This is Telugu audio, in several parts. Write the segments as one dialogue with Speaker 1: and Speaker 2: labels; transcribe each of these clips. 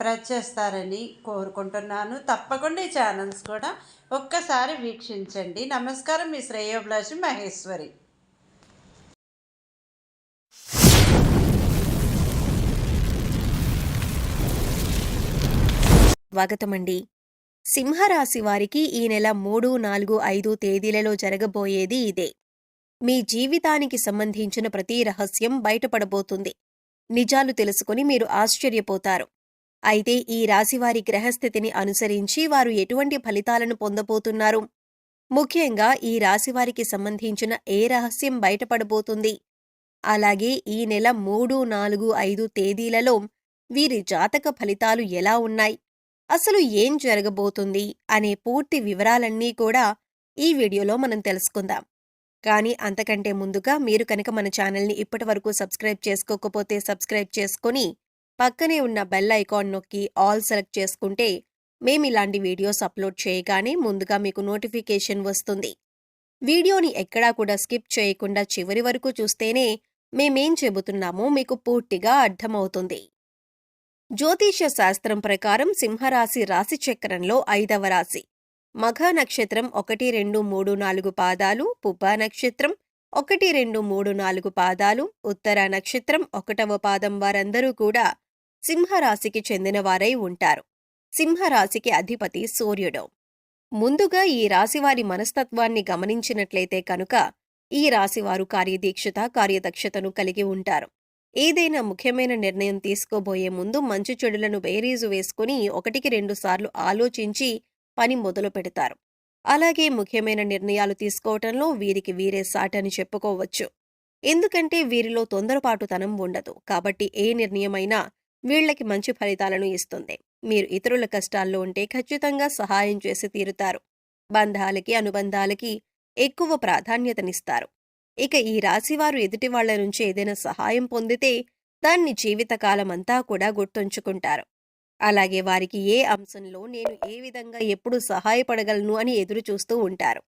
Speaker 1: ప్రెస్ చేస్తారని కోరుకుంటున్నాను. తప్పకుండా ఈ ఛానల్స్ కూడా ఒక్కసారి వీక్షించండి. నమస్కారం మీ శ్రేయోభిలాషి మహేశ్వరి.
Speaker 2: స్వాగతమండి. సింహరాశి వారికి ఈ నెల మూడు నాలుగు ఐదు తేదీలలో జరగబోయేది ఇదే. మీ జీవితానికి సంబంధించిన ప్రతి రహస్యం బయటపడబోతుంది. నిజాలు తెలుసుకుని మీరు ఆశ్చర్యపోతారు. అయితే ఈ రాశివారి గ్రహస్థితిని అనుసరించి వారు ఎటువంటి ఫలితాలను పొందబోతున్నారు? ముఖ్యంగా ఈ రాశివారికి సంబంధించిన ఏ రహస్యం బయటపడబోతుంది? అలాగే ఈ నెల మూడు నాలుగు ఐదు తేదీలలో వీరి జాతక ఫలితాలు ఎలా ఉన్నాయి? అసలు ఏం జరగబోతుంది? అనే పూర్తి వివరాలన్నీ కూడా ఈ వీడియోలో మనం తెలుసుకుందాం. కానీ అంతకంటే ముందుగా మీరు కనుక మన ఛానల్ని ఇప్పటివరకు సబ్స్క్రైబ్ చేసుకోకపోతే సబ్స్క్రైబ్ చేసుకొని పక్కనే ఉన్న బెల్ ఐకాన్ నొక్కి ఆల్ సెలెక్ట్ చేసుకుంటే మేము ఇలాంటి వీడియోస్ అప్లోడ్ చేయగానే ముందుగా మీకు నోటిఫికేషన్ వస్తుంది. వీడియోని ఎక్కడా కూడా స్కిప్ చేయకుండా చివరి వరకు చూస్తేనే మేమేం చెబుతున్నామో మీకు పూర్తిగా అర్థమవుతుంది. జ్యోతిష్య శాస్త్రం ప్రకారం సింహరాశి రాశి చక్రంలో ఐదవ రాశి. మఘ నక్షత్రం ఒకటి రెండు మూడు నాలుగు పాదాలు పుబ్బ నక్షత్రం ఒకటి రెండు మూడు నాలుగు పాదాలు ఉత్తర నక్షత్రం ఒకటవ పాదం వారందరూ కూడా సింహరాశికి చెందినవారై ఉంటారు. సింహరాశికి అధిపతి సూర్యుడు. ముందుగా ఈ రాశివారి మనస్తత్వాన్ని గమనించినట్లయితే కనుక ఈ రాశివారు కార్యదీక్షత కార్యదక్షతను కలిగి ఉంటారు. ఏదైనా ముఖ్యమైన నిర్ణయం తీసుకోబోయే ముందు మంచి చెడులను బేరీజు వేసుకుని ఒకటికి రెండు సార్లు ఆలోచించి పని మొదలు పెడతారు. అలాగే ముఖ్యమైన నిర్ణయాలు తీసుకోవటంలో వీరికి వీరే సాటని చెప్పుకోవచ్చు. ఎందుకంటే వీరిలో తొందరపాటుతనం ఉండదు. కాబట్టి ఏ నిర్ణయమైనా వీళ్ళకి మంచి ఫలితాలను ఇస్తుంది. మీరు ఇతరుల కష్టాల్లో ఉంటే ఖచ్చితంగా సహాయం చేసి తీరుతారు. బంధాలకి అనుబంధాలకి ఎక్కువ ప్రాధాన్యతనిస్తారు. ఇక ఈ రాశివారు ఎదుటి వాళ్ళ నుంచి ఏదైనా సహాయం పొందితే దాన్ని జీవితకాలమంతా కూడా గుర్తుంచుకుంటారు. అలాగే వారికి ఏ అంశంలో నేను ఏ విధంగా ఎప్పుడు సహాయపడగలను అని ఎదురు చూస్తూ ఉంటారు.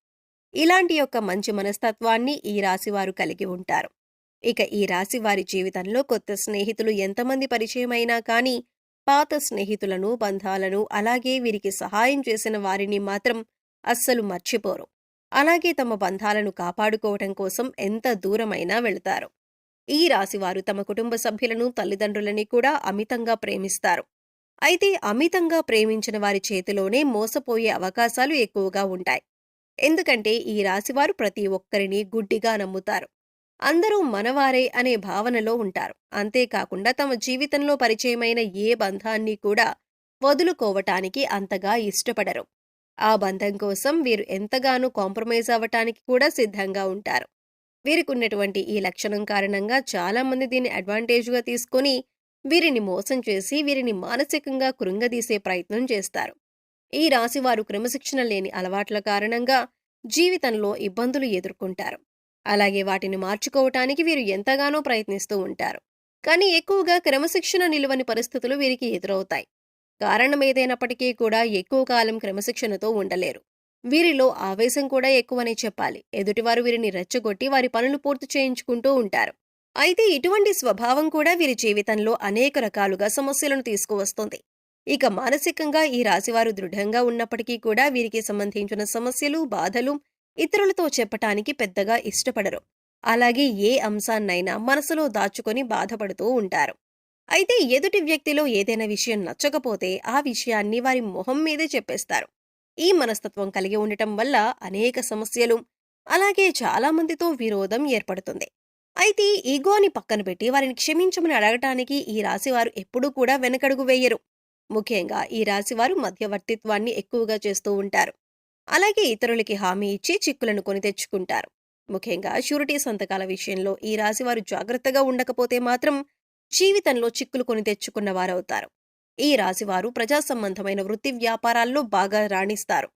Speaker 2: ఇలాంటి యొక్క మంచి మనస్తత్వాన్ని ఈ రాశివారు కలిగి ఉంటారు. ఇక ఈ రాశి వారి జీవితంలో కొత్త స్నేహితులు ఎంతమంది పరిచయమైనా కానీ పాత స్నేహితులను బంధాలను అలాగే వీరికి సహాయం చేసిన వారిని మాత్రం అస్సలు మర్చిపోరు. అలాగే తమ బంధాలను కాపాడుకోవటం కోసం ఎంత దూరమైనా వెళతారు. ఈ రాశివారు తమ కుటుంబ సభ్యులను తల్లిదండ్రులని కూడా అమితంగా ప్రేమిస్తారు. అయితే అమితంగా ప్రేమించిన వారి చేతిలోనే మోసపోయే అవకాశాలు ఎక్కువగా ఉంటాయి. ఎందుకంటే ఈ రాశివారు ప్రతి ఒక్కరిని గుడ్డిగా నమ్ముతారు. అందరూ మనవారే అనే భావనలో ఉంటారు. అంతేకాకుండా తమ జీవితంలో పరిచయమైన ఏ బంధాన్ని కూడా వదులుకోవటానికి అంతగా ఇష్టపడరు. ఆ బంధం కోసం వీరు ఎంతగానో కాంప్రమైజ్ అవ్వటానికి కూడా సిద్ధంగా ఉంటారు. వీరికి ఉన్నటువంటి ఈ లక్షణం కారణంగా చాలామంది దీన్ని అడ్వాంటేజ్గా తీసుకొని వీరిని మోసం చేసి వీరిని మానసికంగా కృంగదీసే ప్రయత్నం చేస్తారు. ఈ రాశివారు క్రమశిక్షణ లేని అలవాట్ల కారణంగా జీవితంలో ఇబ్బందులు ఎదుర్కొంటారు. అలాగే వాటిని మార్చుకోవటానికి వీరు ఎంతగానో ప్రయత్నిస్తూ ఉంటారు. కానీ ఎక్కువగా క్రమశిక్షణ నిలువని పరిస్థితులు వీరికి ఎదురవుతాయి. కారణం ఏదైనప్పటికీ కూడా ఎక్కువ కాలం క్రమశిక్షణతో ఉండలేరు. వీరిలో ఆవేశం కూడా ఎక్కువనే చెప్పాలి. ఎదుటివారు వీరిని రెచ్చగొట్టి వారి పనులు పూర్తి చేయించుకుంటూ ఉంటారు. అయితే ఇటువంటి స్వభావం కూడా వీరి జీవితంలో అనేక రకాలుగా సమస్యలను తీసుకువస్తుంది. ఇక మానసికంగా ఈ రాశివారు దృఢంగా ఉన్నప్పటికీ కూడా వీరికి సంబంధించిన సమస్యలు బాధలు ఇతరులతో చెప్పటానికి పెద్దగా ఇష్టపడరు. అలాగే ఏ అంశాన్నైనా మనసులో దాచుకొని బాధపడుతూ ఉంటారు. అయితే ఎదుటి వ్యక్తిలో ఏదైనా విషయం నచ్చకపోతే ఆ విషయాన్ని వారి మొహం మీదే చెప్పేస్తారు. ఈ మనస్తత్వం కలిగి ఉండటం వల్ల అనేక సమస్యలు అలాగే చాలా మందితో విరోధం ఏర్పడుతుంది. అయితే ఈగోని పక్కన పెట్టి వారిని క్షమించమని అడగటానికి ఈ రాశివారు ఎప్పుడూ కూడా వెనకడుగు వేయరు. ముఖ్యంగా ఈ రాశివారు మధ్యవర్తిత్వాన్ని ఎక్కువగా చేస్తూ ఉంటారు. అలాగే ఇతరులకి హామీ ఇచ్చి చిక్కులను కొని తెచ్చుకుంటారు. ముఖ్యంగా షూరిటీ సంతకాల విషయంలో ఈ రాశివారు జాగ్రత్తగా ఉండకపోతే మాత్రం జీవితంలో చిక్కులు కొని తెచ్చుకున్న వారవుతారు. ఈ రాశివారు ప్రజా సంబంధమైన వృత్తి వ్యాపారాల్లో బాగా రాణిస్తారు.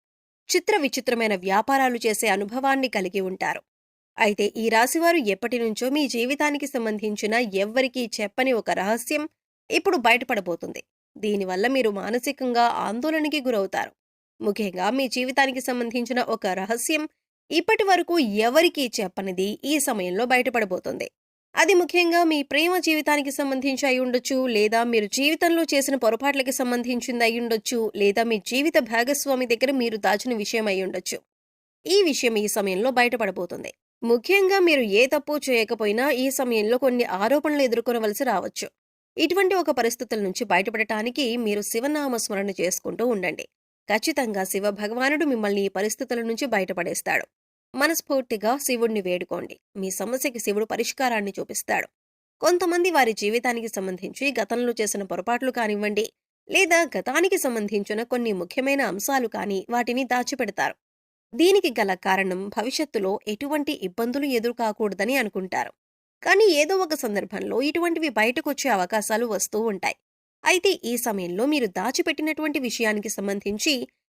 Speaker 2: చిత్ర విచిత్రమైన వ్యాపారాలు చేసే అనుభవాన్ని కలిగి ఉంటారు. అయితే ఈ రాశివారు ఎప్పటి నుంచో మీ జీవితానికి సంబంధించిన ఎవ్వరికీ చెప్పని ఒక రహస్యం ఇప్పుడు బయటపడబోతుంది. దీనివల్ల మీరు మానసికంగా ఆందోళనకి గురవుతారు. ముఖ్యంగా మీ జీవితానికి సంబంధించిన ఒక రహస్యం ఇప్పటి వరకు ఎవరికీ చెప్పనిది ఈ సమయంలో బయటపడబోతుంది. అది ముఖ్యంగా మీ ప్రేమ జీవితానికి సంబంధించి అయి ఉండొచ్చు లేదా మీరు జీవితంలో చేసిన పొరపాట్లకి సంబంధించింది అయి ఉండొచ్చు లేదా మీ జీవిత భాగస్వామి దగ్గర మీరు దాచిన విషయం అయి ఉండొచ్చు. ఈ విషయం ఈ సమయంలో బయటపడబోతుంది. ముఖ్యంగా మీరు ఏ తప్పు చేయకపోయినా ఈ సమయంలో కొన్ని ఆరోపణలు ఎదుర్కొనవలసి రావచ్చు. ఇటువంటి ఒక పరిస్థితుల నుంచి బయటపడటానికి మీరు శివనామ స్మరణ చేసుకుంటూ ఉండండి. ఖచ్చితంగా శివ భగవానుడు మిమ్మల్ని ఈ పరిస్థితుల నుంచి బయటపడేస్తాడు. మనస్ఫూర్తిగా శివుణ్ణి వేడుకోండి. మీ సమస్యకి శివుడు పరిష్కారాన్ని చూపిస్తాడు. కొంతమంది వారి జీవితానికి సంబంధించి గతంలో చేసిన పొరపాట్లు కానివ్వండి లేదా గతానికి సంబంధించిన కొన్ని ముఖ్యమైన అంశాలు కాని వాటిని దాచిపెడతారు. దీనికి గల కారణం భవిష్యత్తులో ఎటువంటి ఇబ్బందులు ఎదురుకాకూడదని అనుకుంటారు. కానీ ఏదో ఒక సందర్భంలో ఇటువంటివి బయటకొచ్చే అవకాశాలు వస్తూ ఉంటాయి. అయితే ఈ సమయంలో మీరు దాచిపెట్టినటువంటి విషయానికి సంబంధించి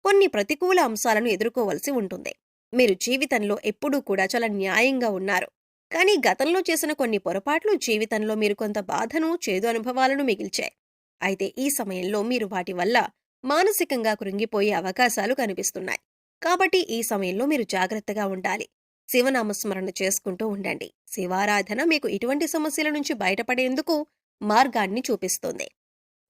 Speaker 2: కొన్ని ప్రతికూల అంశాలను ఎదుర్కోవలసి ఉంటుంది. మీరు జీవితంలో ఎప్పుడూ కూడా చాలా న్యాయంగా ఉన్నారు. కానీ గతంలో చేసిన కొన్ని పొరపాట్లు జీవితంలో మీరు కొంత బాధను చేదు అనుభవాలను మిగిల్చాయి. అయితే ఈ సమయంలో మీరు వాటి వల్ల మానసికంగా కృంగిపోయే అవకాశాలు కనిపిస్తున్నాయి. కాబట్టి ఈ సమయంలో మీరు జాగ్రత్తగా ఉండాలి. శివనామస్మరణ చేసుకుంటూ ఉండండి. శివారాధన మీకు ఇటువంటి సమస్యల నుంచి బయటపడేందుకు మార్గాన్ని చూపిస్తుంది.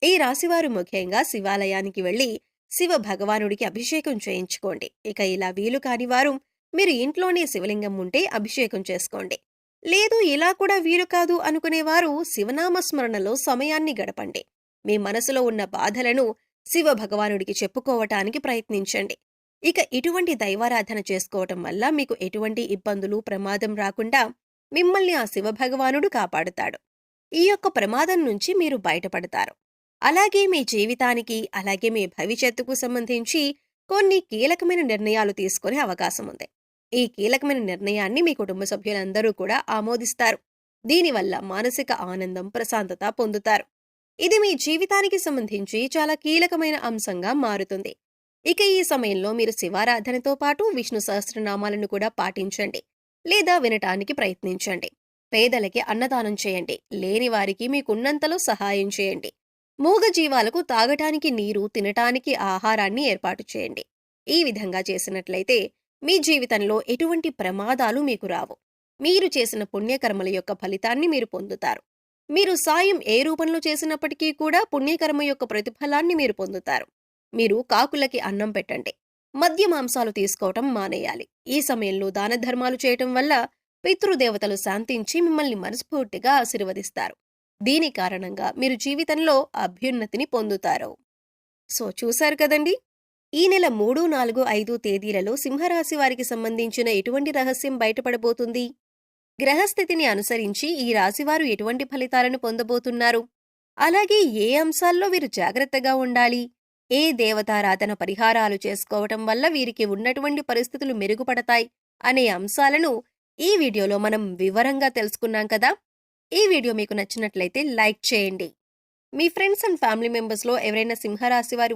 Speaker 2: ఈ రాశివారు ముఖ్యంగా శివాలయానికి వెళ్ళి శివ భగవానుడికి అభిషేకం చేయించుకోండి. ఇక ఇలా వీలు కాని వారు మీరు ఇంట్లోనే శివలింగం ఉంటే అభిషేకం చేసుకోండి. లేదు ఇలా కూడా వీలు కాదు అనుకునేవారు శివనామస్మరణలో సమయాన్ని గడపండి. మీ మనసులో ఉన్న బాధలను శివ భగవానుడికి చెప్పుకోవటానికి ప్రయత్నించండి. ఇక ఇటువంటి దైవారాధన చేసుకోవటం వల్ల మీకు ఎటువంటి ఇబ్బందులు ప్రమాదం రాకుండా మిమ్మల్ని ఆ శివ భగవానుడు కాపాడుతాడు. ఈ యొక్క ప్రమాదం నుంచి మీరు బయటపడతారు. అలాగే మీ జీవితానికి అలాగే మీ భవిష్యత్తుకు సంబంధించి కొన్ని కీలకమైన నిర్ణయాలు తీసుకునే అవకాశం ఉంది. ఈ కీలకమైన నిర్ణయాన్ని మీ కుటుంబ సభ్యులందరూ కూడా ఆమోదిస్తారు. దీనివల్ల మానసిక ఆనందం ప్రశాంతత పొందుతారు. ఇది మీ జీవితానికి సంబంధించి చాలా కీలకమైన అంశంగా మారుతుంది. ఇక ఈ సమయంలో మీరు శివారాధనతో పాటు విష్ణు సహస్రనామాలను కూడా పాటించండి. లేదా వినటానికి ప్రయత్నించండి. పేదలకి అన్నదానం చేయండి. లేని వారికి మీకున్నంతలో సహాయం చేయండి. మూగజీవాలకు తాగటానికి నీరు తినటానికి ఆహారాన్ని ఏర్పాటు చేయండి. ఈ విధంగా చేసినట్లయితే మీ జీవితంలో ఎటువంటి ప్రమాదాలు మీకు రావు. మీరు చేసిన పుణ్యకర్మల యొక్క ఫలితాన్ని మీరు పొందుతారు. మీరు సాయం ఏ రూపంలో చేసినప్పటికీ కూడా పుణ్యకర్మ యొక్క ప్రతిఫలాన్ని మీరు పొందుతారు. మీరు కాకులకి అన్నం పెట్టండి. మద్య మాంసాలు తీసుకోవటం మానేయాలి. ఈ సమయంలో దాన ధర్మాలు చేయటం వల్ల పితృదేవతలు శాంతించి మిమ్మల్ని మనస్ఫూర్తిగా ఆశీర్వదిస్తారు. దీని కారణంగా మీరు జీవితంలో అభ్యున్నతిని పొందుతారు. సో చూశారు కదండి? ఈ నెల మూడు నాలుగు ఐదు తేదీలలో సింహరాశి వారికి సంబంధించిన ఎటువంటి రహస్యం బయటపడబోతుంది? గ్రహస్థితిని అనుసరించి ఈ రాశివారు ఎటువంటి ఫలితాలను పొందబోతున్నారు? అలాగే ఏ అంశాల్లో వీరు జాగ్రత్తగా ఉండాలి? ఏ దేవతారాధన పరిహారాలు చేసుకోవటం వల్ల వీరికి ఉన్నటువంటి పరిస్థితులు మెరుగుపడతాయి? అనే అంశాలను ఈ వీడియోలో మనం వివరంగా తెలుసుకున్నాం కదా! ఈ వీడియో మీకు నచ్చినట్లయితే లైక్ చేయండి. మీ ఫ్రెండ్స్ అండ్ ఫ్యామిలీ మెంబర్స్లో ఎవరైనా సింహరాశి వారు